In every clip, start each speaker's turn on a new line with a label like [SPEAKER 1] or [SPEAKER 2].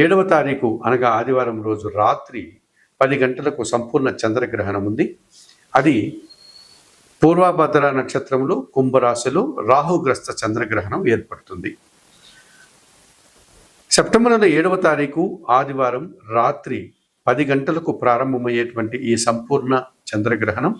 [SPEAKER 1] ఏడవ తారీఖు అనగా ఆదివారం రోజు రాత్రి పది గంటలకు సంపూర్ణ చంద్రగ్రహణం ఉంది. అది పూర్వభద్ర నక్షత్రంలో కుంభరాశిలో రాహుగ్రస్త చంద్రగ్రహణం ఏర్పడుతుంది. సెప్టెంబర్ నెల ఏడవ తారీఖు ఆదివారం రాత్రి పది గంటలకు ప్రారంభమయ్యేటువంటి ఈ సంపూర్ణ చంద్రగ్రహణం.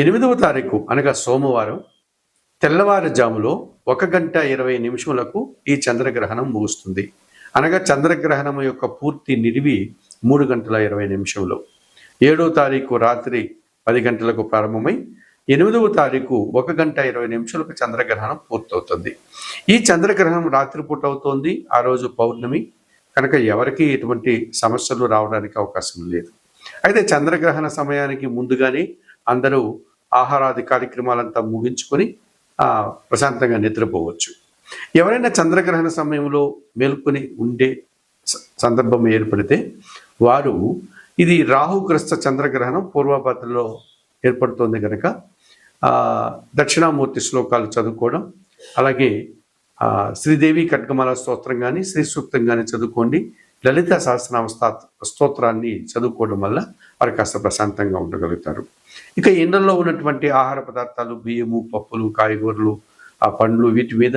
[SPEAKER 1] ఎనిమిదవ తారీఖు అనగా సోమవారం తెల్లవారుజాములో ఒక గంట ఇరవై నిమిషములకు ఈ చంద్రగ్రహణం ముగుస్తుంది. అనగా చంద్రగ్రహణం యొక్క పూర్తి నిడివి మూడు గంటల ఇరవై నిమిషంలో ఏడవ తారీఖు రాత్రి పది గంటలకు ప్రారంభమై ఎనిమిదవ తారీఖు ఒక గంట ఇరవై నిమిషాలకు చంద్రగ్రహణం పూర్తవుతుంది. ఈ చంద్రగ్రహణం రాత్రిపూట అవుతోంది. ఆ రోజు పౌర్ణమి. కనుక ఎవరికి ఎటువంటి సమస్యలు రావడానికి అవకాశం లేదు. అయితే చంద్రగ్రహణ సమయానికి ముందుగానే అందరూ ఆహారాది కార్యక్రమాలంతా ముగించుకొని ప్రశాంతంగా నిద్రపోవచ్చు. ఎవరైనా చంద్రగ్రహణ సమయంలో మేల్కొని ఉండే స- సందర్భం ఏర్పడితే వారు ఇది రాహుగ్రస్త చంద్రగ్రహణం పూర్వభద్రలో ఏర్పడుతోంది కనుక దక్షిణామూర్తి శ్లోకాలు చదువుకోవడం అలాగే శ్రీదేవి కట్కమాల స్తోత్రం కానీ శ్రీ సూక్తం కానీ చదువుకోండి. లలిత సహస్రనామ స్తోత్రాన్ని చదువుకోవడం వల్ల వారు కాస్త ప్రశాంతంగా ఉండగలుగుతారు. ఇక ఎండల్లో ఉన్నటువంటి ఆహార పదార్థాలు బియ్యము పప్పులు కాయగూరలు ఆ పండ్లు వీటి మీద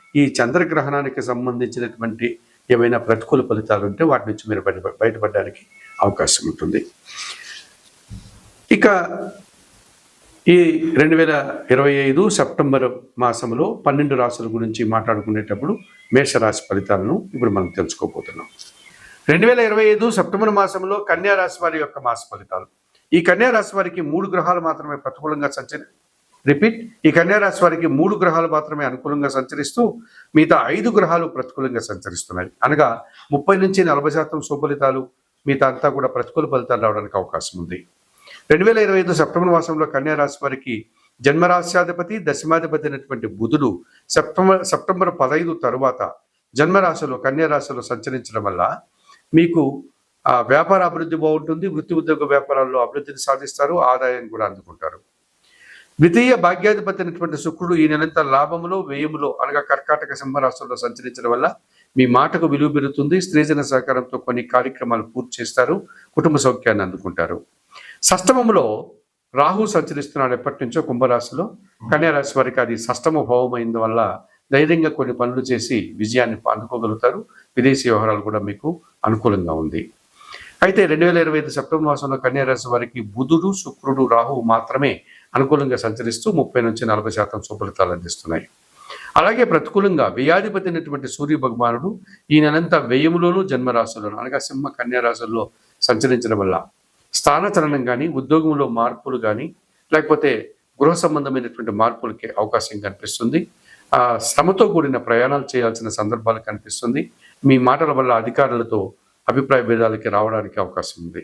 [SPEAKER 1] ఈ చంద్రగ్రహణానికి సంబంధించినటువంటి ఏమైనా ప్రతికూల ఫలితాలు ఉంటే వాటి నుంచి మీరు బయట బయటపడడానికి అవకాశం ఉంటుంది. ఇక ఈ రెండు వేల ఇరవై ఐదు సెప్టెంబర్ మాసంలో పన్నెండు రాసుల గురించి మాట్లాడుకునేటప్పుడు మేషరాశి ఫలితాలను ఇప్పుడు మనం తెలుసుకోబోతున్నాం. రెండు వేల ఇరవై ఐదు సెప్టెంబర్ మాసంలో కన్యా రాశి వారి యొక్క మాస ఫలితాలు. ఈ కన్యా రాశి వారికి మూడు గ్రహాలు మాత్రమే ప్రతికూలంగా సంచరి రిపీట్. ఈ కన్యారాశి వారికి మూడు గ్రహాలు మాత్రమే అనుకూలంగా సంచరిస్తూ మిగతా ఐదు గ్రహాలు ప్రతికూలంగా సంచరిస్తున్నాయి. అనగా ముప్పై నుంచి నలభై శాతం సుఫలితాలు మిగతా అంతా కూడా ప్రతికూల ఫలితాలు రావడానికి అవకాశం ఉంది. రెండు వేల ఇరవై ఐదు సెప్టెంబర్ మాసంలో కన్యారాశి వారికి జన్మరాశ్యాధిపతి దశమాధిపతి అయినటువంటి బుధుడు సెప్టెంబర్ సెప్టెంబర్ పదహైదు తరువాత జన్మరాశిలో కన్యారాశిలో సంచరించడం వల్ల మీకు ఆ, వ్యాపార అభివృద్ధి బాగుంటుంది. వృత్తి ఉద్యోగ వ్యాపారాల్లో అభివృద్ధిని సాధిస్తారు ఆదాయం కూడా అందుకుంటారు. ద్వితీయ భాగ్యాధిపతి అయినటువంటి శుక్రుడు ఈ నెలంతా లాభములో వ్యయములో అనగా కర్కాటక సింహరాశుల్లో సంచరించడం వల్ల మీ మాటకు విలువ పెరుగుతుంది స్త్రీజన సహకారంతో కొన్ని కార్యక్రమాలు పూర్తి చేస్తారు కుటుంబ సౌఖ్యాన్ని అందుకుంటారు. సష్టమంలో రాహు సంచరిస్తున్నాడు ఎప్పటి నుంచో కుంభరాశిలో. కన్యారాశి వారికి అది సష్టమ భావం అయింది వల్ల ధైర్యంగా కొన్ని పనులు చేసి విజయాన్ని అందుకోగలుగుతారు. విదేశీ వ్యవహారాలు కూడా మీకు అనుకూలంగా ఉంది. అయితే రెండు వేల ఇరవై ఐదు సెప్టెంబర్ మాసంలో కన్యారాశి వారికి బుధుడు శుక్రుడు రాహువు మాత్రమే అనుకూలంగా సంచరిస్తూ ముప్పై నుంచి నలభై శాతం సుఫలితాలు అందిస్తున్నాయి. అలాగే ప్రతికూలంగా వ్యయాధిపతి అయినటువంటి సూర్య భగవానుడు ఈ నెలంతా జన్మరాశుల్లోనూ జన్మరాశులను అనగా సింహ కన్యారాశుల్లో సంచరించడం వల్ల స్థానచలనం కానీ ఉద్యోగంలో మార్పులు కానీ లేకపోతే గృహ సంబంధమైనటువంటి మార్పులకి అవకాశం కనిపిస్తుంది. ఆ శ్రమతో కూడిన ప్రయాణాలు చేయాల్సిన సందర్భాలు కనిపిస్తుంది. మీ మాటల వల్ల అధికారులతో అభిప్రాయ భేదాలకి రావడానికి అవకాశం ఉంది.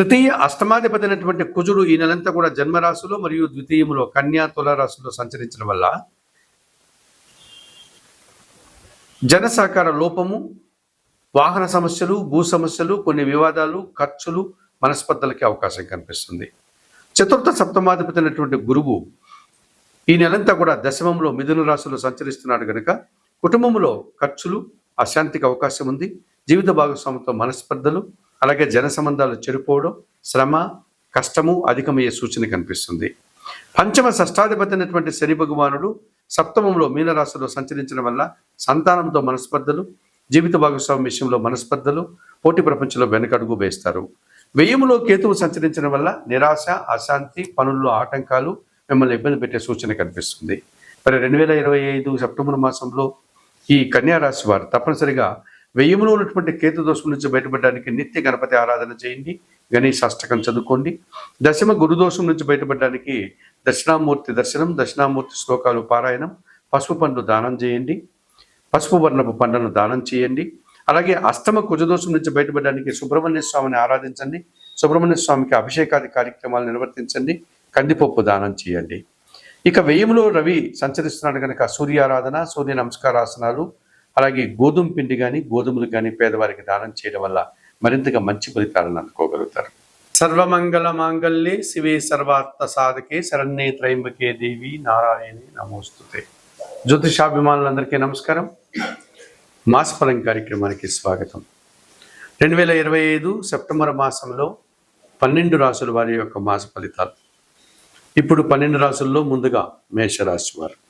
[SPEAKER 1] తృతీయ అష్టమాధిపతి అయినటువంటి కుజుడు ఈ నెలంతా కూడా జన్మరాశిలో మరియు ద్వితీయములో కన్యా తుల సంచరించడం వల్ల జన సహకార లోపము వాహన సమస్యలు భూ సమస్యలు కొన్ని వివాదాలు ఖర్చులు మనస్పర్ధలకి అవకాశం కనిపిస్తుంది. చతుర్థ సప్తమాధిపతి అయినటువంటి గురువు ఈ నెలంతా కూడా దశమంలో మిథున రాశిలో సంచరిస్తున్నాడు కనుక కుటుంబంలో ఖర్చులు అశాంతికి అవకాశం ఉంది. జీవిత భాగస్వామితో మనస్పర్ధలు అలాగే జన సంబంధాలు చెడిపోవడం శ్రమ కష్టము అధికమయ్యే సూచన కనిపిస్తుంది. పంచమ షష్టాధిపతి అయినటువంటి శని భగవానుడు సప్తమంలో మీనరాశిలో సంచరించడం వల్ల సంతానంతో మనస్పర్ధలు జీవిత భాగస్వామి విషయంలో మనస్పర్ధలు పోటీ ప్రపంచంలో వెనకడుగు వేస్తారు. వ్యయములో కేతువు సంచరించడం వల్ల నిరాశ అశాంతి పనుల్లో ఆటంకాలు మిమ్మల్ని ఇబ్బంది పెట్టే సూచన కనిపిస్తుంది. మరి రెండు వేల ఇరవై ఐదు సెప్టెంబర్ మాసంలో ఈ కన్యారాశి వారు తప్పనిసరిగా వెయ్యములో ఉన్నటువంటి కేతు దోషం నుంచి బయటపడడానికి నిత్య గణపతి ఆరాధన చేయండి. గణేష్ అష్టకం చదువుకోండి. దశమ గురుదోషం నుంచి బయటపడడానికి దక్షిణామూర్తి దర్శనం దక్షిణామూర్తి శ్లోకాలు పారాయణం పసుపు పండు దానం చేయండి. పసుపు వర్ణపు పండును దానం చేయండి. అలాగే అష్టమ కుజదోషం నుంచి బయటపడడానికి సుబ్రహ్మణ్య స్వామిని ఆరాధించండి. సుబ్రహ్మణ్య స్వామికి అభిషేకాది కార్యక్రమాలు నిర్వర్తించండి. కందిపప్పు దానం చేయండి. ఇక వెయ్యములో రవి సంచరిస్తున్నాడు కనుక సూర్యారాధన సూర్య నమస్కారాసనాలు అలాగే గోధుమ పిండి కానీ గోధుమలు కానీ పేదవారికి దానం చేయడం వల్ల మరింతగా మంచి ఫలితాలను అందుకోగలుగుతారు. సర్వమంగళ మాంగళ్యే శివే సర్వార్థ సాధకే శరణ్యే త్రయంబకే దేవి నారాయణి నమోస్తుతే. జ్యోతిషాభిమానులందరికీ నమస్కారం. మాసఫలం కార్యక్రమానికి స్వాగతం. రెండు వేల ఇరవై ఐదు సెప్టెంబర్ మాసంలో పన్నెండు రాసుల వారి యొక్క మాస ఫలితాలు. ఇప్పుడు పన్నెండు రాసుల్లో ముందుగా మేషరాశి వారు.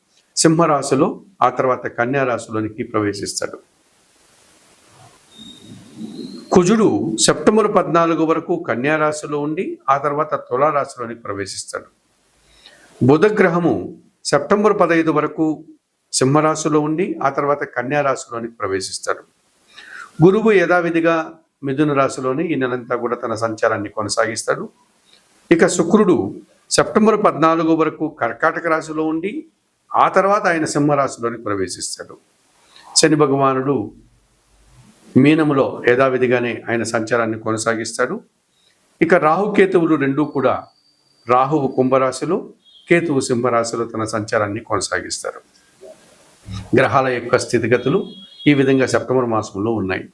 [SPEAKER 1] సింహరాశిలో ఆ తర్వాత కన్యారాశిలోనికి ప్రవేశిస్తాడు. కుజుడు సెప్టెంబర్ పద్నాలుగు వరకు కన్యారాశిలో ఉండి ఆ తర్వాత తులారాశిలోనికి ప్రవేశిస్తాడు. బుధగ్రహము సెప్టెంబర్ పదహైదు వరకు సింహరాశిలో ఉండి ఆ తర్వాత కన్యారాశిలోనికి ప్రవేశిస్తాడు. గురువు యథావిధిగా మిథున రాశిలోని ఈ నెలంతా కూడా తన సంచారాన్ని కొనసాగిస్తాడు. ఇక శుక్రుడు సెప్టెంబర్ పద్నాలుగు వరకు కర్కాటక రాశిలో ఉండి ఆ తర్వాత ఆయన సింహరాశిలోని ప్రవేశిస్తాడు. శని భగవానుడు మీనములో యథావిధిగానే ఆయన సంచారాన్ని కొనసాగిస్తాడు. ఇక రాహుకేతువులు రెండూ కూడా రాహువు కుంభరాశిలో కేతువు సింహరాశిలో తన సంచారాన్ని కొనసాగిస్తారు. గ్రహాల యొక్క స్థితిగతులు ఈ విధంగా సెప్టెంబర్ మాసంలో ఉన్నాయి.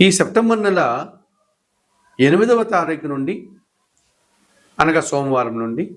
[SPEAKER 1] ఈ సెప్టెంబర్ నెల ఎనిమిదవ తారీఖు నుండి అనగా సోమవారం నుండి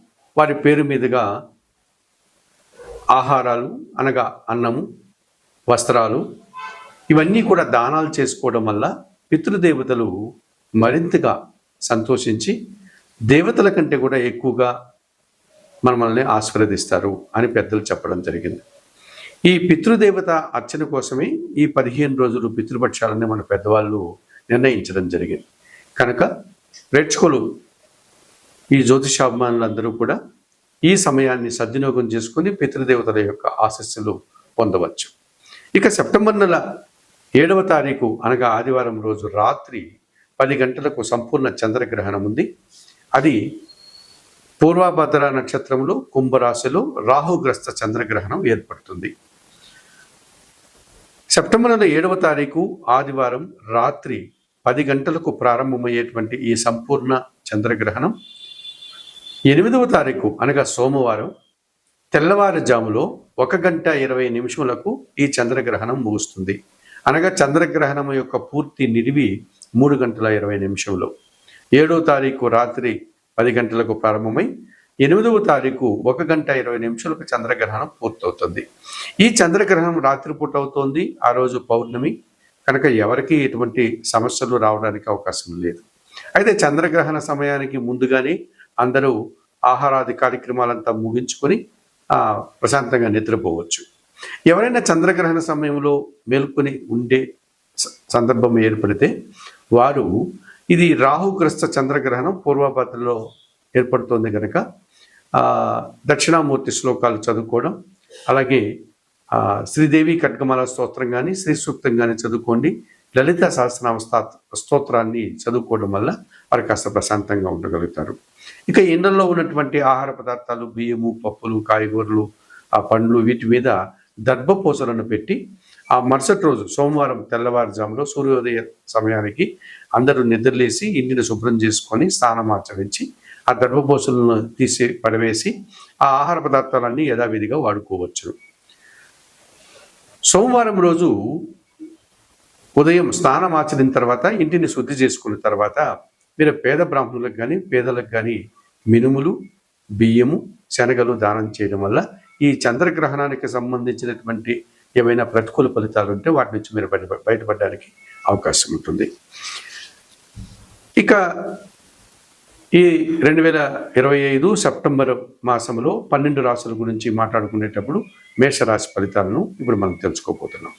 [SPEAKER 1] వారి పేరు మీదుగా ఆహారాలు అనగా అన్నము వస్త్రాలు ఇవన్నీ కూడా దానాలు చేసుకోవడం వల్ల పితృదేవతలు మరింతగా సంతోషించి దేవతల కంటే కూడా ఎక్కువగా మనల్ని ఆశీర్వదిస్తారు అని పెద్దలు చెప్పడం జరిగింది. ఈ పితృదేవత అర్చన కోసమే ఈ పదిహేను రోజులు పితృపక్షాలని మన పెద్దవాళ్ళు నిర్ణయించడం జరిగింది. కనుక ప్రేక్షకులు ఈ జ్యోతిషాభిమానులందరూ కూడా ఈ సమయాన్ని సద్వినియోగం చేసుకుని పితృదేవతల యొక్క ఆశస్సులు పొందవచ్చు. ఇక సెప్టెంబర్ నెల ఏడవ తారీఖు అనగా ఆదివారం రోజు రాత్రి పది గంటలకు సంపూర్ణ చంద్రగ్రహణం ఉంది. అది పూర్వభద్ర నక్షత్రంలో కుంభరాశిలో రాహుగ్రస్త చంద్రగ్రహణం ఏర్పడుతుంది. సెప్టెంబర్ నెల ఏడవ తారీఖు ఆదివారం రాత్రి పది గంటలకు ప్రారంభమయ్యేటువంటి ఈ సంపూర్ణ చంద్రగ్రహణం ఎనిమిదవ తారీఖు అనగా సోమవారం తెల్లవారుజాములో ఒక గంట ఇరవై నిమిషములకు ఈ చంద్రగ్రహణం ముగుస్తుంది. అనగా చంద్రగ్రహణం యొక్క పూర్తి నిడివి మూడు గంటల ఇరవై నిమిషంలో ఏడవ తారీఖు రాత్రి పది గంటలకు ప్రారంభమై ఎనిమిదవ తారీఖు ఒక గంట ఇరవై నిమిషాలకు చంద్రగ్రహణం పూర్తవుతుంది. ఈ చంద్రగ్రహణం రాత్రిపూట అవుతోంది. ఆ రోజు పౌర్ణమి. కనుక ఎవరికి ఎటువంటి సమస్యలు రావడానికి అవకాశం లేదు. అయితే చంద్రగ్రహణ సమయానికి ముందుగానే అందరూ ఆహారాది కార్యక్రమాలంతా ముగించుకొని ప్రశాంతంగా నిద్రపోవచ్చు. ఎవరైనా చంద్రగ్రహణ సమయంలో మేల్కొని ఉండే స- సందర్భం ఏర్పడితే వారు ఇది రాహుగ్రస్త చంద్రగ్రహణం పూర్వభద్రలో ఏర్పడుతోంది కనుక దక్షిణామూర్తి శ్లోకాలు చదువుకోవడం అలాగే శ్రీదేవి ఖడ్గమాల స్తోత్రం కానీ శ్రీ సూక్తం కానీ చదువుకోండి. లలిత సహస్రనామ స్తోత్రాన్ని చదువుకోవడం వల్ల వారు కాస్త ప్రశాంతంగా ఉండగలుగుతారు. ఇక ఎండల్లో ఉన్నటువంటి ఆహార పదార్థాలు బియ్యము పప్పులు కాయగూరలు ఆ పండ్లు వీటి మీద దర్భపూసలను పెట్టి ఆ మరుసటి రోజు సోమవారం తెల్లవారుజాములో సూర్యోదయ సమయానికి అందరూ నిద్రలేసి ఇంటిని శుభ్రం చేసుకొని స్నానం ఆచరించి ఆ దర్భపూసలను తీసి పడవేసి ఆ ఆహార పదార్థాలన్నీ యథావిధిగా వాడుకోవచ్చు. సోమవారం రోజు ఉదయం స్నానం ఆచరిన తర్వాత ఇంటిని శుద్ధి చేసుకున్న తర్వాత మీరు పేద బ్రాహ్మణులకు కానీ పేదలకు కానీ మినుములు బియ్యము శనగలు దానం చేయడం వల్ల ఈ చంద్రగ్రహణానికి సంబంధించినటువంటి ఏమైనా ప్రతికూల ఫలితాలు ఉంటే వాటి నుంచి మీరు బయట బయటపడడానికి అవకాశం ఉంటుంది. ఇక ఈ రెండు వేల ఇరవై ఐదు సెప్టెంబర్ మాసంలో పన్నెండు రాశుల గురించి మాట్లాడుకునేటప్పుడు మేషరాశి ఫలితాలను ఇప్పుడు మనం తెలుసుకోబోతున్నాం.